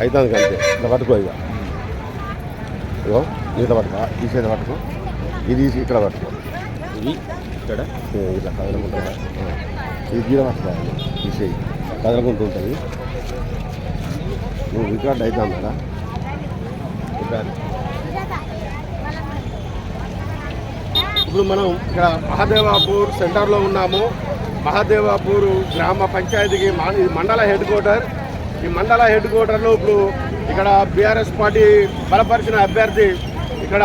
అవుతుంది అంతే ఇట్లా పట్టుకో ఇక ఇగో ఇట్లా పట్టుకో ఈ సైడ్ పట్టుకో ఇది ఇక్కడ పట్టుకో. ఇది ఇక్కడ? ఇట్లా కదలకుంటుంది ఇది గీర పట్టుకోవాలి తీసేయి కదలకుంటూ ఉంటుంది. నువ్వు రికార్డ్ అవుతాను కదా. ఇప్పుడు మనం ఇక్కడ మహాదేవాపూర్ సెంటర్లో ఉన్నాము. మహాదేవాపూర్ గ్రామ పంచాయతీకి మండల హెడ్ క్వార్టర్ ఈ మండల హెడ్ క్వార్టర్లో ఇప్పుడు ఇక్కడ బీఆర్ఎస్ పార్టీ బలపరిచిన అభ్యర్థి ఇక్కడ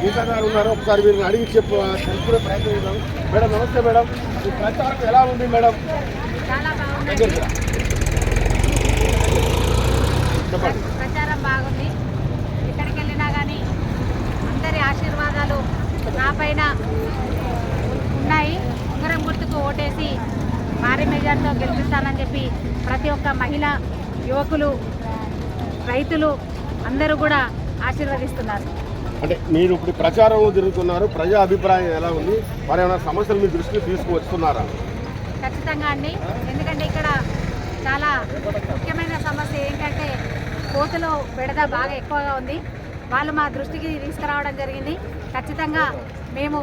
గీతా గారు ఉన్నారు ఒకసారి వీరిని అడిగి చెప్పు తెలుసుకునే ప్రయత్నం చేద్దాం. మేడం నమస్తే మేడం. ఈ ప్రచారం ఎలా ఉంది మేడం. చెప్పండి. ప్రచారం బాగుంది. ఎక్కడికి వెళ్ళినా కానీ అందరి ఆశీర్వాదాలు నా పైన ఉన్నాయి. ఉంగరం గుర్తుకు ఓటేసి భారీ మెజార్టీతో గెలిపిస్తానని చెప్పి ప్రతి ఒక్క మహిళ యువకులు రైతులు అందరూ కూడా ఆశీర్వదిస్తున్నారు. అంటే మీరు ఇప్పుడు ప్రచారం తిరుగుతున్నారు ప్రజా అభిప్రాయం ఎలా ఉంది? వారు ఏమైనా సమస్యలు మీ దృష్టికి తీసుకువస్తున్నారా? ఖచ్చితంగా అండి. ఎందుకంటే ఇక్కడ చాలా ముఖ్యమైన సమస్య ఏంటంటే కోతులో బెడద బాగా ఎక్కువగా ఉంది. వాళ్ళు మా దృష్టికి తీసుకురావడం జరిగింది. ఖచ్చితంగా మేము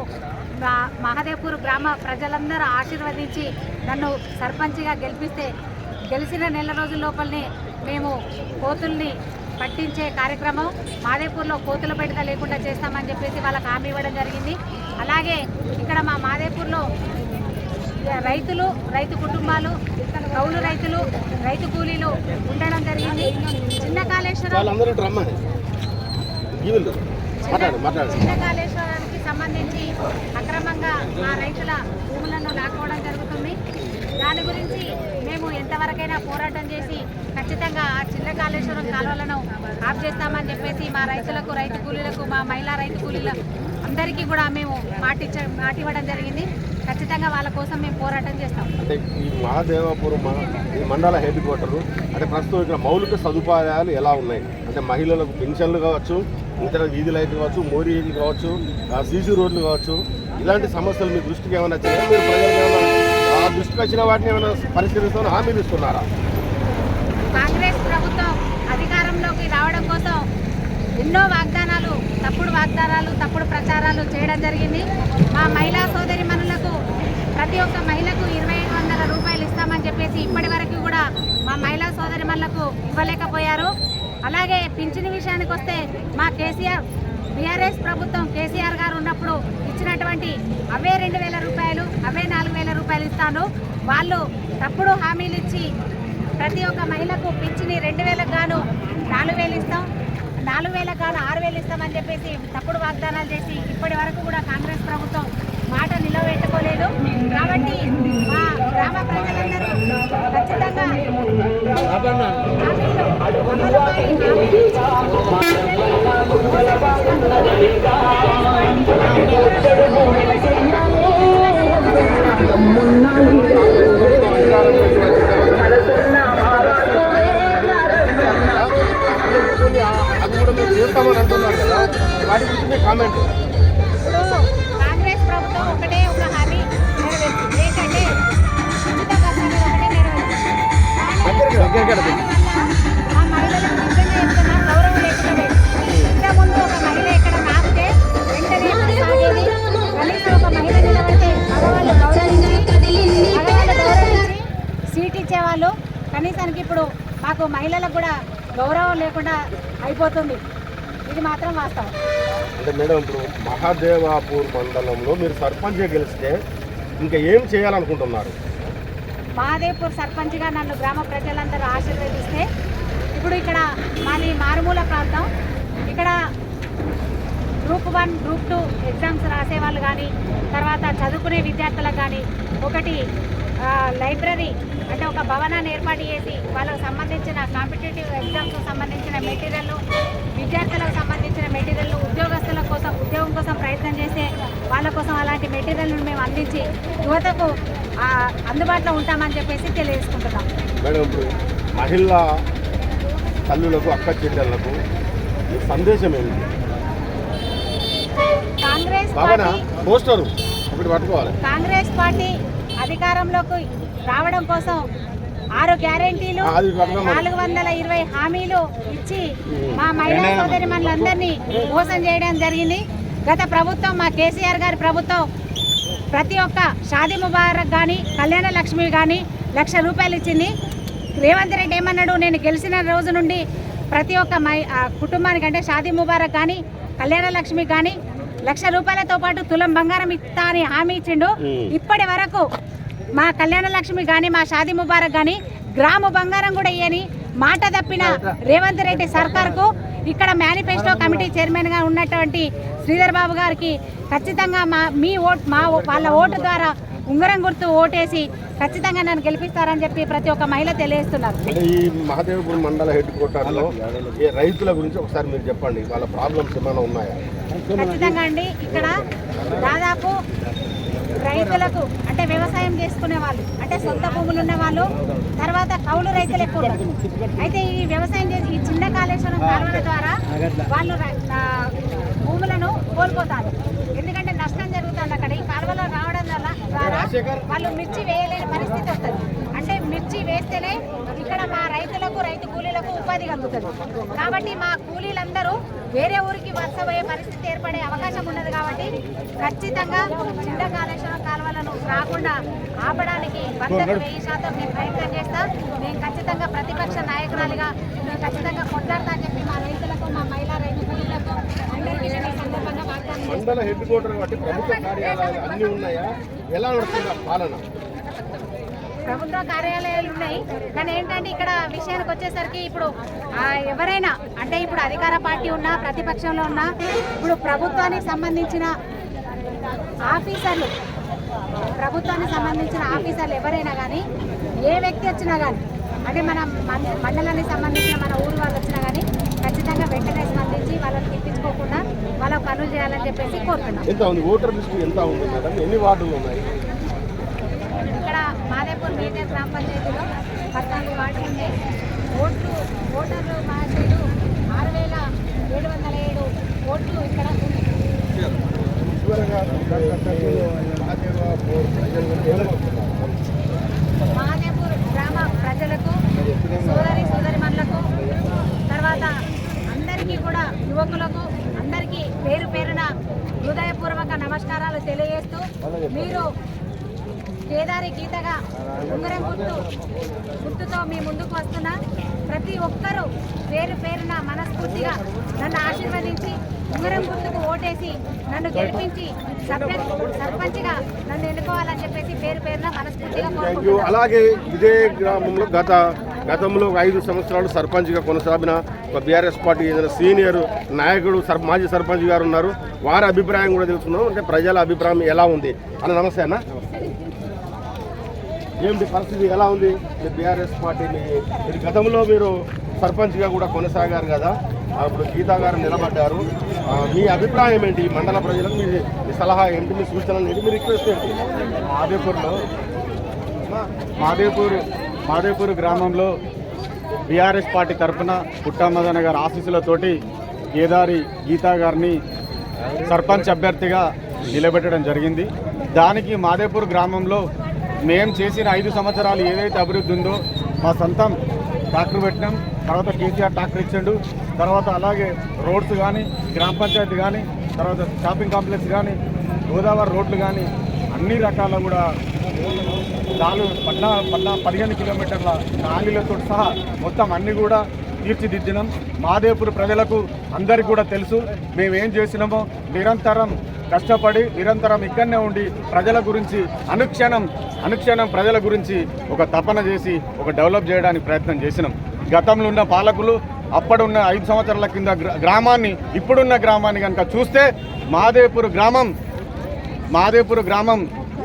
మా మహదేవ్పూర్ గ్రామ ప్రజలందరూ ఆశీర్వదించి నన్ను సర్పంచ్గా గెలిపిస్తే గెలిచిన నెల రోజుల లోపలనే మేము కోతుల్ని పట్టించే కార్యక్రమం మాదేపూర్లో కోతుల బెడద లేకుండా చేస్తామని చెప్పేసి వాళ్ళకి హామీ ఇవ్వడం జరిగింది. అలాగే ఇక్కడ మా మాదేపూర్లో రైతులు రైతు కుటుంబాలు కౌలు రైతులు రైతు కూలీలు ఉండడం జరిగింది. చిన్న కాళేశ్వరం చిన్న కాళేశ్వరానికి సంబంధించి అక్రమంగా మా రైతుల భూములను లాక్కోవడం జరుగుతుంది. దాని గురించి మేము ఎంతవరకైనా పోరాటం చేసి ఖచ్చితంగా ఆ చిన్న కాళేశ్వరం కాలువలను ఆఫ్ చేస్తామని చెప్పేసి మా రైతులకు రైతు కూలీలకు మా మహిళా రైతు కూలీల అందరికీ కూడా మేము మాటిచ్చ మాటివ్వడం జరిగింది. ఖచ్చితంగా వాళ్ళ కోసం మేము పోరాటం చేస్తాం. అంటే ఈ మహాదేవాపురం ఈ మండల హెడ్ క్వార్టర్ అంటే ప్రస్తుతం ఇక్కడ మౌలిక సదుపాయాలు ఎలా ఉన్నాయి? అంటే మహిళలకు పెన్షన్లు కావచ్చు ఇతర వీధి లైట్లు కావచ్చు మోరీలు కావచ్చు సీసీ రోడ్లు కావచ్చు ఇలాంటి సమస్యలు మీ దృష్టికి ఏమైనా చేయాలి దృష్టికి వచ్చిన వాటిని ఏమైనా పరిశీలిస్తామని హామీలు ఇస్తున్నారా? కాంగ్రెస్ ప్రభుత్వం అధికారంలోకి రావడం కోసం ఎన్నో వాగ్దానాలు తప్పుడు వాగ్దానాలు తప్పుడు ప్రచారాలు చేయడం జరిగింది. మా మహిళా సోదరి మనులకు ప్రతి ఒక్క మహిళకు ఇరవై ఐదు వందల రూపాయలు ఇస్తామని చెప్పేసి ఇప్పటి వరకు కూడా మా మహిళా సోదరి మనులకు ఇవ్వలేకపోయారు. అలాగే పింఛన్ విషయానికి వస్తే మా కేసీఆర్ బీఆర్ఎస్ ప్రభుత్వం కేసీఆర్ గారు ఉన్నప్పుడు ఇచ్చినటువంటి అవే రెండు వేల రూపాయలు అవే నాలుగు వేల రూపాయలు ఇస్తాను. వాళ్ళు తప్పుడు హామీలు ఇచ్చి ప్రతి ఒక్క మహిళకు పిచ్చిని రెండు వేలకు గాను నాలుగు వేలు ఇస్తాం నాలుగు వేలకు గాను ఆరు వేలు ఇస్తామని చెప్పేసి తప్పుడు వాగ్దానాలు చేసి ఇప్పటి వరకు కూడా కాంగ్రెస్ ప్రభుత్వం మాట నిలబెట్టుకోలేదు. కాబట్టి మా గ్రామ ప్రజలందరూ ఖచ్చితంగా అది కూడా మీరు చేస్తామని అంటున్నారు కదా. వాటి గురించి కామెంట్ ఒకటే ఒక హామీ నెరవేర్చింది ఏంటంటే ఉచిత బస్ అనేది ఒకటే ఆ మహిళలకు నిజంగా చెప్తున్నా గౌరవం లేకుండా ఇంతకుముందు ఒక మహిళ నాపితే వెంటనే కనీసం ఒక మహిళ నిలబడితే మగవాళ్ళు గౌరవించి మగవాళ్ళు గౌరవించి సీట్ ఇచ్చేవాళ్ళు. కనీసానికి ఇప్పుడు మాకు మహిళలకు కూడా గౌరవం లేకుండా అయిపోతుంది. ఇది మాత్రం వాస్తవం. అంటే మేడం ఇప్పుడు మహాదేవాపూర్ మండలంలో మీరు సర్పంచ్గా గెలిస్తే ఇంకా ఏం చేయాలనుకుంటున్నారు? మహాదేవ్పూర్ సర్పంచ్గా నన్ను గ్రామ ప్రజలందరూ ఆశీర్వదిస్తే ఇప్పుడు ఇక్కడ మాది మారుమూల ప్రాంతం. ఇక్కడ group one group two exams రాసే వాళ్ళు కానీ తర్వాత చదువుకునే విద్యార్థులకు కానీ ఒకటి లైబ్రరీ అంటే ఒక భవనాన్ని ఏర్పాటు చేసి వాళ్ళకు సంబంధించిన కాంపిటేటివ్ ఎగ్జామ్స్ సంబంధించిన మెటీరియల్ విద్యార్థులకు సంబంధించిన మెటీరియల్ ఉద్యోగస్తుల కోసం ఉద్యోగం కోసం ప్రయత్నం చేస్తే వాళ్ళ కోసం అలాంటి మెటీరియల్ను మేము అందించి యువతకు అందుబాటులో ఉంటామని చెప్పేసి తెలియజేసుకుంటున్నాం. మేడం ఇప్పుడు మహిళా తల్లులకు అక్క చెల్లెళ్ళకు సందేశం ఏంటి కాంగ్రెస్ పోస్టరు పట్టుకోవాలి. కాంగ్రెస్ పార్టీ అధికారంలోకి రావడం కోసం ఆరు గ్యారెంటీలు. నాలుగు వందల ఇరవై హామీలు ఇచ్చి మా మహిళా సోదరి మనందరినీ మోసం చేయడం జరిగింది. గత ప్రభుత్వం మా కేసీఆర్ గారి ప్రభుత్వం ప్రతి ఒక్క షాదీ ముబారక్ కానీ కళ్యాణ లక్ష్మి కానీ లక్ష రూపాయలు ఇచ్చింది. రేవంత్ రెడ్డి ఏమన్నాడు? నేను గెలిచిన రోజు నుండి ప్రతి ఒక్క మై కుటుంబానికి అంటే షాదీ ముబారక్ కానీ కళ్యాణ లక్ష్మి కానీ లక్ష రూపాయలతో పాటు తులం బంగారం ఇస్తా అని హామీ ఇచ్చిండు. ఇప్పటి వరకు మా కళ్యాణ లక్ష్మి కానీ మా షాదీ ముబారక్ కానీ గ్రాము బంగారం కూడా ఇయ్యని మాట తప్పిన రేవంత్ రెడ్డి సర్కార్కు ఇక్కడ మేనిఫెస్టో కమిటీ చైర్మన్గా ఉన్నటువంటి శ్రీధర్ బాబు గారికి ఖచ్చితంగా మా మీ ఓట్ మా వాళ్ళ ఓటు ద్వారా ఉంగరం గుర్తు ఓటేసి ఖచ్చితంగా నన్ను గెలిపిస్తారని చెప్పి ప్రతి ఒక్క మహిళ తెలియజేస్తున్నారు. అంటే ఈ మహాదేవపురం మండల హెడ్ క్వార్టర్లో ఈ రైతుల గురించి ఒకసారి మీరు చెప్పండి వాళ్ళ ప్రాబ్లమ్స్ ఏమైనా ఉన్నాయా? ఖచ్చితంగా అండి ఇక్కడ దాదాపు రైతులకు అంటే వ్యవసాయం చేసుకునే వాళ్ళు అంటే సొంత భూములు ఉన్న వాళ్ళు తర్వాత కౌలు రైతులు ఎక్కువ. అయితే ఈ వ్యవసాయం చేసి ఈ చిన్న కాళేశ్వరం కాలువల ద్వారా వాళ్ళు భూములను కోల్పోతారు ఎందుకంటే నష్టం జరుగుతుంది అక్కడ ఈ కాలువలో రావడం వల్ల ద్వారా వాళ్ళు మిర్చి వేయలేని పరిస్థితి వస్తుంది. అంటే మిర్చి వేస్తేనే ఇక్కడ మా రైతులకు రైతు కూలీలకు ఉపాధి కలుగుతుంది. కాబట్టి మా కూలీలందరూ వేరే ఊరికి వర్షపోయే పరిస్థితి ఏర్పడే అవకాశం ఉన్నది కాబట్టి ఖచ్చితంగా చిన్న కాళేశ్వరం కాలువలను రాకుండా ఆపడానికి వందకు వెయ్యి శాతం మేము ప్రయత్నం చేస్తాం. మేము ఖచ్చితంగా ప్రతిపక్ష నాయకురాలిగా మేము ఖచ్చితంగా కొట్లాడతా చెప్పి మా రైతులకు మా మహిళా రైతు కూలీలకు అందరికీ మండల హెడ్ క్వార్టర్ కాబట్టి ప్రభుత్వ కార్యాలయాలు అన్నీ ఉన్నాయా? ఎలా నడుస్తుంది పాలన? ప్రభుత్వ కార్యాలయాలు ఉన్నాయి. కానీ ఏంటంటే ఇక్కడ విషయానికి వచ్చేసరికి ఇప్పుడు ఎవరైనా అంటే ఇప్పుడు అధికార పార్టీ ఉన్నా ప్రతిపక్షంలో ఉన్నా ఇప్పుడు ప్రభుత్వానికి సంబంధించిన ఆఫీసర్లు ప్రభుత్వానికి సంబంధించిన ఆఫీసర్లు ఎవరైనా కానీ ఏ వ్యక్తి వచ్చినా కానీ అంటే మన మండలానికి సంబంధించిన మన ఊరు వాళ్ళు వచ్చినా కానీ ఖచ్చితంగా వెంటనే వాళ్ళని తిప్పించుకోకుండా వాళ్ళకు పనులు చేయాలని చెప్పేసి కోరుతున్నాం. ఎంత ఉంది? ఓటర్ లిస్ట్ ఎంత ఉంది మేడం? ఎన్ని వార్డులు ఉన్నాయి? ఇక్కడ మాదేపూర్ మేజర్ గ్రామ పంచాయతీలో పద్నాలుగు వార్డులు ఉన్నాయి. ఓట్లు ఓటర్లు మహాశయులు ఆరు వేల ఏడు వందల ఏడు ఓట్లు ఇక్కడ? మహాదేపూర్ గ్రామ ప్రజలకు సోదరి సోదరిమణులకు తర్వాత అందరికీ కూడా యువకులకు అందరికీ పేరు పేరున హృదయపూర్వక నమస్కారాలు తెలియజేస్తూ మీరు కేదారి గీతగా ఉంగరం గుర్తు గుర్తుతో మీ ముందుకు వస్తున్న ప్రతి ఒక్కరూ పేరు పేరున మనస్ఫూర్తిగా నన్ను ఆశీర్వదించి ఉంగరం గుర్తుకు ఓటేసి నన్ను గెలిపించి సర్పంచ్ సర్పంచ్గా నన్ను ఎన్నుకోవాలని చెప్పేసి పేరు పేరున మనస్ఫూర్తిగా అలాగే ఇదే గ్రామంలో గత గతంలో ఐదు సంవత్సరాలు సర్పంచ్గా కొనసాగిన ఒక బీఆర్ఎస్ పార్టీ ఏదైనా సీనియర్ నాయకుడు సర్ మాజీ సర్పంచ్ గారు ఉన్నారు వారి అభిప్రాయం కూడా తెలుసుకున్నాం అంటే ప్రజల అభిప్రాయం ఎలా ఉంది? అన్న నమస్తే అన్న. ఏమిటి పరిస్థితి? ఎలా ఉంది? బీఆర్ఎస్ పార్టీని మీరు గతంలో మీరు సర్పంచ్గా కూడా కొనసాగారు కదా. అప్పుడు గీతా గారు నిలబడ్డారు. మీ అభిప్రాయం ఏంటి? ఈ మండల ప్రజలకు మీ మీ సలహా ఏంటి? మీ సూచనలు ఏంటి? మీ రిక్వెస్ట్ ఏంటి? మాదేపూర్లో మాదేపూర్ మాదేపూర్ గ్రామంలో బీఆర్ఎస్ పార్టీ తరఫున పుట్టామదన గారి ఆశీస్సులతోటి కేదారి గీతా గారిని సర్పంచ్ అభ్యర్థిగా నిలబెట్టడం జరిగింది. దానికి మాదేపూర్ గ్రామంలో మేము చేసిన ఐదు సంవత్సరాలు ఏదైతే అభివృద్ధి ఉందో మా సొంతం ట్రాక్టర్ పెట్టినాం. తర్వాత కేసీఆర్ ట్రాక్టర్ ఇచ్చాడు. తర్వాత అలాగే రోడ్స్ కానీ గ్రామ పంచాయతీ కానీ తర్వాత షాపింగ్ కాంప్లెక్స్ కానీ గోదావరి రోడ్లు కానీ అన్ని రకాల కూడా నాలుగు పద్నా పద్నా పదిహేను కిలోమీటర్ల నాలుగులతో సహా మొత్తం అన్ని కూడా తీర్చిదిద్దినాం. మాదేపూర్ ప్రజలకు అందరికీ కూడా తెలుసు మేమేం చేసినామో నిరంతరం కష్టపడి నిరంతరం ఇక్కడనే ఉండి ప్రజల గురించి అనుక్షణం అనుక్షణం ప్రజల గురించి ఒక తపన చేసి ఒక డెవలప్ చేయడానికి ప్రయత్నం చేసినాం. గతంలో ఉన్న పాలకులు అప్పుడున్న ఐదు సంవత్సరాల కింద గ్రా- గ్రామాన్ని ఇప్పుడున్న గ్రామాన్ని కనుక చూస్తే మాదేపూర్ గ్రామం మాదేపూర్ గ్రామం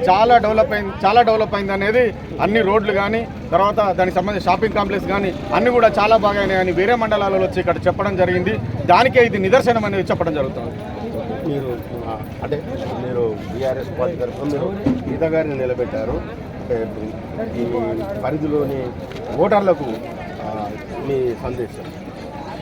చాలా డెవలప్ అయింది చాలా డెవలప్ అయింది అనేది అన్ని రోడ్లు కానీ తర్వాత దానికి సంబంధించి షాపింగ్ కాంప్లెక్స్ కానీ అన్ని కూడా చాలా బాగా అయినాయని వేరే మండలాలలో వచ్చి ఇక్కడ చెప్పడం జరిగింది. దానికే ఇది నిదర్శనం అనేది చెప్పడం జరుగుతుంది. మీరు అంటే మీరు బీఆర్ఎస్ పార్టీ తరఫున మీరు గీత గారిని నిలబెట్టారు ఈ పరిధిలోని ఓటర్లకు మీ సందేశం.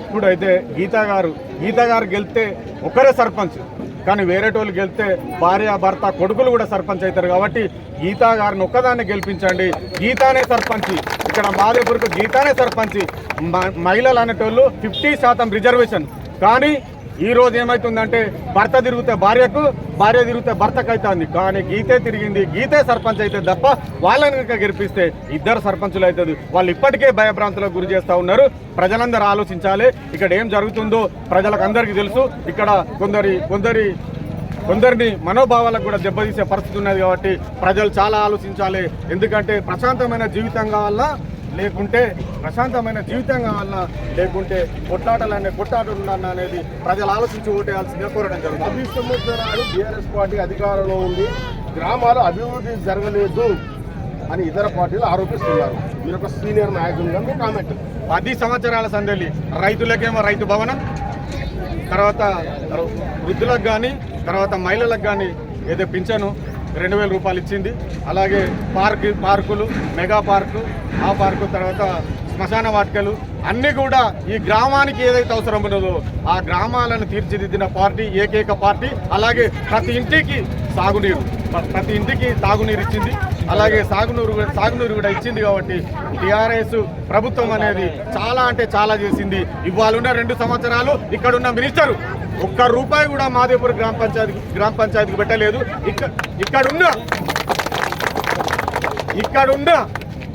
ఇప్పుడైతే గీతా గారు గీతా గారు గెలిస్తే ఒకరే సర్పంచ్. కానీ వేరేటోళ్ళు గెలిస్తే భార్య భర్త కొడుకులు కూడా సర్పంచ్ అవుతారు కాబట్టి గీతా గారిని ఒక్కదాన్ని గెలిపించండి. గీతానే సర్పంచ్. ఇక్కడ మాదేపూర్కు గీతానే సర్పంచ్. మ- మహిళలు అనేటోళ్ళు ఫిఫ్టీ శాతం రిజర్వేషన్. కానీ ఈ రోజు ఏమైతుందంటే భర్త తిరిగితే భార్యకు భార్య తిరిగితే భర్తకు అవుతుంది కానీ గీతే తిరిగింది గీతే సర్పంచ్ అయితే తప్ప వాళ్ళని కనుక గెలిపిస్తే ఇద్దరు సర్పంచులు అవుతుంది వాళ్ళు ఇప్పటికే భయభ్రాంతులకు గురి చేస్తూ ఉన్నారు. ప్రజలందరూ ఆలోచించాలి. ఇక్కడ ఏం జరుగుతుందో ప్రజలకు అందరికీ తెలుసు. ఇక్కడ కొందరి కొందరి కొందరిని మనోభావాలకు కూడా దెబ్బతీసే పరిస్థితి ఉన్నది కాబట్టి ప్రజలు చాలా ఆలోచించాలి. ఎందుకంటే ప్రశాంతమైన జీవితం కావాలా లేకుంటే ప్రశాంతమైన జీవితం కావాలన్నా లేకుంటే కొట్లాటలనే కొట్లాటలు అనేది ప్రజలు ఆలోచించి ఓటేయాల్సిందిగా కోరడం జరుగుతుంది. పది సంవత్సరాలు బీఆర్ఎస్ పార్టీ అధికారంలో ఉంది. గ్రామాలు అభివృద్ధి జరగలేదు అని ఇతర పార్టీలు ఆరోపిస్తున్నారు. మీరు ఒక సీనియర్ నాయకులుగా మీ కామెంట్. పది సంవత్సరాల సందలి రైతులకేమో రైతు భవనం తర్వాత వృద్ధులకు కానీ తర్వాత మహిళలకు కానీ ఏదో పింఛను రెండు వేల రూపాయలు ఇచ్చింది. అలాగే పార్క్ పార్కులు మెగా పార్కు ఆ పార్కు తర్వాత శ్మశాన వాటికలు అన్నీ కూడా ఈ గ్రామానికి ఏదైతే అవసరం ఉన్నదో ఆ గ్రామాలను తీర్చిదిద్దిన పార్టీ ఏకైక పార్టీ అలాగే ప్రతి ఇంటికి సాగునీరు ప్రతి ఇంటికి తాగునీరు ఇచ్చింది. అలాగే సాగునీరు కూడా- సాగునీరు కూడా ఇచ్చింది కాబట్టి టీఆర్ఎస్ ప్రభుత్వం అనేది చాలా అంటే చాలా చేసింది. ఇవాళ ఉన్న రెండు సంవత్సరాలు ఇక్కడున్న మినిస్టరు ఒక్క రూపాయి కూడా మాదేపూర్ గ్రామ పంచాయతీ గ్రామ పంచాయతీకి పెట్టలేదు. ఇక్కడ ఇక్కడున్న ఇక్కడున్న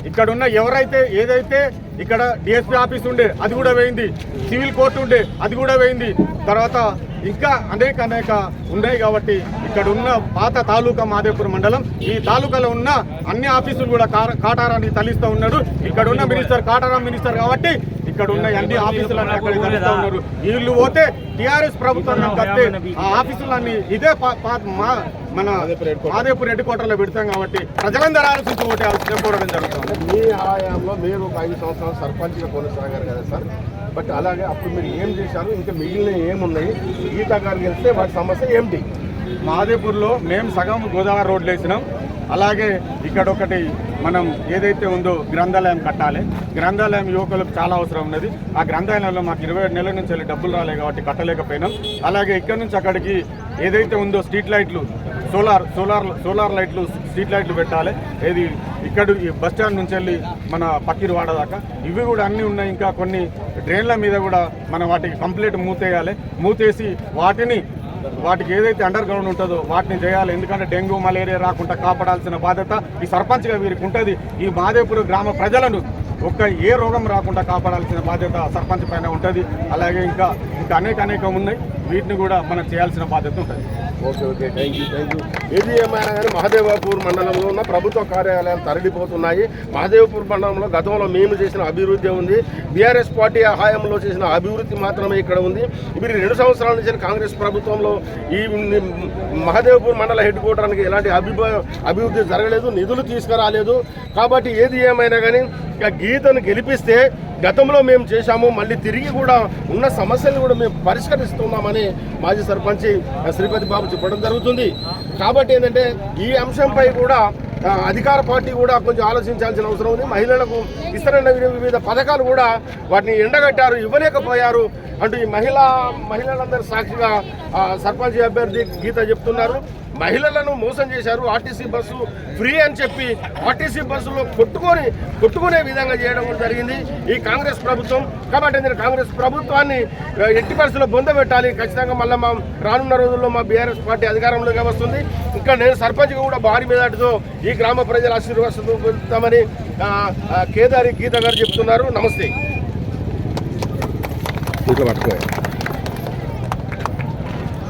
ఇక్కడున్న ఎవరైతే ఏదైతే ఇక్కడ డిఎస్పీ ఆఫీస్ ఉండే అది కూడా వేయింది. సివిల్ కోర్టు ఉండే అది కూడా వేయింది. తర్వాత ఇంకా అనేక అనేక ఉన్నాయి కాబట్టి ఇక్కడ ఉన్న పాత తాలూకా మాదేపూర్ మండలం ఈ తాలూకాలో ఉన్న అన్ని ఆఫీసులు కూడా కార- కాటారాన్ని తలిస్తూ ఉన్నాడు. ఇక్కడ ఉన్న మినిస్టర్ కాటారం మినిస్టర్ కాబట్టి ఇక్కడ ఉన్న అన్ని ఆఫీసులన్నీ అక్కడ ఉన్నారు. వీళ్ళు పోతే టిఆర్ఎస్ ప్రభుత్వం కడితే ఆ ఆఫీసులన్నీ ఇదే మన మాదేపూర్ హెడ్ క్వార్టర్లో పెడతాం కాబట్టి ప్రజలందరూ ఆలోచించి ఓటే కోరడం జరుగుతుంది మీ హయాంలో మీరు ఒక ఐదు సంవత్సరాలు సర్పంచ్గా కొనసాగారు కదా సార్. బట్ అలాగే అప్పుడు మీరు ఏం చేశారు? ఇంకా మిగిలిన ఏమున్నాయి? గీతా గారు గెలిస్తే వాటి సమస్య ఏమిటి? మాదేపూర్లో మేము సగం గోదావరి రోడ్లు వేసినాం. అలాగే ఇక్కడ ఒకటి మనం ఏదైతే ఉందో గ్రంథాలయం కట్టాలి. గ్రంథాలయం యువకులకు చాలా అవసరం ఉన్నది. ఆ గ్రంథాలయంలో మాకు ఇరవై ఏడు నెలల నుంచి వెళ్ళి డబ్బులు రాలేదు కాబట్టి కట్టలేకపోయినాం. అలాగే ఇక్కడ నుంచి అక్కడికి ఏదైతే ఉందో స్ట్రీట్ లైట్లు సోలార్ సోలార్ సోలార్ లైట్లు స్ట్రీట్ లైట్లు పెట్టాలి. ఏది ఇక్కడ ఈ బస్ స్టాండ్ నుంచి వెళ్ళి మన పక్కిరి వాడదాకా. ఇవి కూడా అన్నీ ఉన్నాయి. ఇంకా కొన్ని డ్రైన్ల మీద కూడా మనం వాటికి కంప్లీట్ మూతేయాలి. మూతేసి వాటిని వాటికి ఏదైతే అండర్ గ్రౌండ్ ఉంటుందో వాటిని చేయాలి. ఎందుకంటే డెంగ్యూ మలేరియా రాకుండా కాపాడాల్సిన బాధ్యత ఈ సర్పంచ్గా వీరికి ఉంటుంది. ఈ మాదేపూర్ గ్రామ ప్రజలను ఒక్క ఏ రోగం రాకుండా కాపాడాల్సిన బాధ్యత సర్పంచ్ పైన ఉంటుంది. అలాగే ఇంకా ఇంకా అనేక అనేకం ఉన్నాయి. వీటిని కూడా మనం చేయాల్సిన బాధ్యత ఉంటుంది. Okay okay thank you thank you ఏది ఏమైనా కానీ మహదేవపూర్ మండలంలో ఉన్న ప్రభుత్వ కార్యాలయాలు తరలిపోతున్నాయి. మహదేవపూర్ మండలంలో గతంలో మేము చేసిన అభివృద్ధి ఉంది. బీఆర్ఎస్ పార్టీ హయాంలో చేసిన అభివృద్ధి మాత్రమే ఇక్కడ ఉంది. ఇప్పుడు రెండు సంవత్సరాల నుంచి కాంగ్రెస్ ప్రభుత్వంలో ఈ మహదేవపూర్ మండల హెడ్ క్వార్టర్కి ఎలాంటి అభిభ అభివృద్ధి జరగలేదు నిధులు తీసుకురాలేదు. కాబట్టి ఏది ఏమైనా కానీ ఇక గీతను గెలిపిస్తే గతంలో మేము చేశాము మళ్ళీ తిరిగి కూడా ఉన్న సమస్యలను కూడా మేము పరిష్కరిస్తున్నామని మాజీ సర్పంచ్ శ్రీపతి బాబు చెప్పడం జరుగుతుంది. కాబట్టి ఏంటంటే ఈ అంశంపై కూడా అధికార పార్టీ కూడా కొంచెం ఆలోచించాల్సిన అవసరం ఉంది. మహిళలకు ఇతర వివిధ పథకాలు కూడా వాటిని ఎండగట్టారు ఇవ్వలేకపోయారు అంటూ ఈ మహిళా మహిళలందరి సాక్షిగా సర్పంచ్ అభ్యర్థి గీత చెప్తున్నారు. మహిళలను మోసం చేశారు ఆర్టీసీ బస్సు ఫ్రీ అని చెప్పి ఆర్టీసీ బస్సులో కొట్టుకొని కొట్టుకునే విధంగా చేయడం జరిగింది. ఈ కాంగ్రెస్ ప్రభుత్వం కాబట్టి నేను కాంగ్రెస్ ప్రభుత్వాన్ని ఎట్టి పరిస్థితుల్లో బొందబెట్టాలి ఖచ్చితంగా మళ్ళీ మా రానున్న రోజుల్లో మా బీఆర్ఎస్ పార్టీ అధికారంలోకి వస్తుంది. ఇంకా నేను సర్పంచ్గా కూడా భారీ మీదటితో ఈ గ్రామ ప్రజల ఆశీర్వాదామని కేదారి గీత గారు చెప్తున్నారు. నమస్తే. ఇట్లా పట్టుకోవాలి